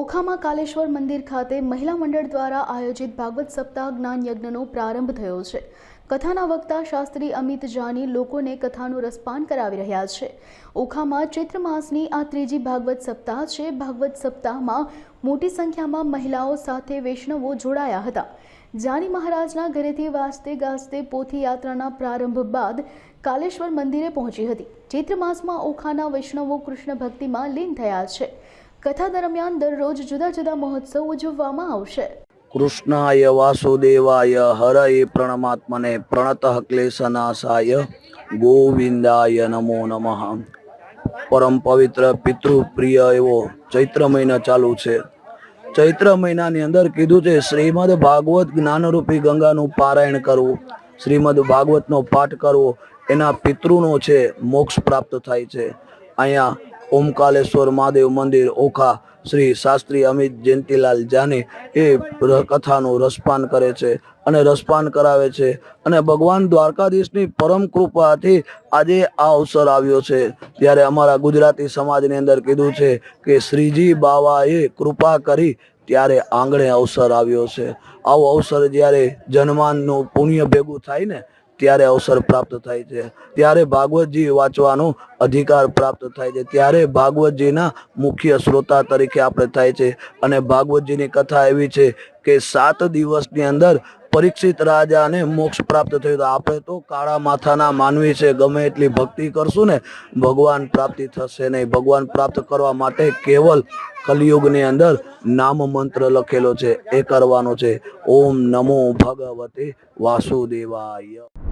ઓખામાં કાલેશ્વર મંદિર ખાતે મહિલા મંડળ દ્વારા આયોજિત ભાગવત સપ્તાહ જ્ઞાન યજ્ઞનો પ્રારંભ થયો છે. કથાના વક્તા શાસ્ત્રી અમિત જાની લોકોને કથાનું રસપાન કરાવી રહ્યા છે. ઓખામાં ચૈત્ર માસની આ ત્રીજી ભાગવત સપ્તાહ છે. ભાગવત સપ્તાહમાં મોટી સંખ્યામાં મહિલાઓ સાથે વૈષ્ણવો જોડાયા હતા. જાની મહારાજના ઘરેથી વાજતે ગાજતે પોથી યાત્રાના પ્રારંભ બાદ કાલેશ્વર મંદિરે પહોંચી હતી. ચૈત્ર માસમાં ઓખાના વૈષ્ણવો કૃષ્ણ ભક્તિમાં લીન થયા છે. કથા દરમિયાન દરરોજ જુદા જુદા મહોત્સવ ઉજવવામાં આવશે. કૃષ્ણાય વાસુદેવાય હરય પ્રણમાત્મને પ્રણત ક્લેશનાશાય ગોવિંદાય નમો નમઃ. પરમ પવિત્ર પિતૃપ્રિય એવો ચૈત્ર મહિના ચાલુ છે. ચૈત્ર મહિનાની અંદર કીધું છે, શ્રીમદ ભાગવત જ્ઞાનરૂપી ગંગાનું પારાયણ કરવું, શ્રીમદ ભાગવતનો પાઠ કરવો, એના પિતૃનો છે, મોક્ષ પ્રાપ્ત થાય છે. અહીંયા ઓમકાલેશ્વર મહાદેવ મંદિર ઓખા શ્રી શાસ્ત્રી અમિત જયંતિલાલ જાની એ કથાનું રસપાન કરે છે અને રસપાન કરાવે છે અને ભગવાન દ્વારકાધીશની પરમ કૃપાથી આજે આ અવસર આવ્યો છે. ત્યારે અમારા ગુજરાતી સમાજની અંદર કીધું છે કે શ્રીજી બાવાએ કૃપા કરી ત્યારે આંગણે અવસર આવ્યો છે. આવો અવસર જ્યારે જન્માનનું પુણ્ય ભેગું થાય ને ત્યારે અવસર પ્રાપ્ત થાય છે. ત્યારે ભાગવતજી વાંચવાનો અધિકાર પ્રાપ્ત થાય છે. ત્યારે ભાગવતજીના મુખ્ય શ્રોતા તરીકે આપણે થાય છે. અને ભાગવતજીની કથા એવી છે કે સાત દિવસની અંદર પરીક્ષિત રાજાને મોક્ષ પ્રાપ્ત થયું. તો આપણે તો કાળા માથાના માનવી છે. ગમે એટલી ભક્તિ કરશું ને, ભગવાન પ્રાપ્તિ થશે નહીં. ભગવાન પ્રાપ્ત કરવા માટે કેવલ કલિયુગની અંદર નામ મંત્ર લખેલો છે. એ કરવાનો છે. ઓમ નમો ભગવતે વાસુદેવાય.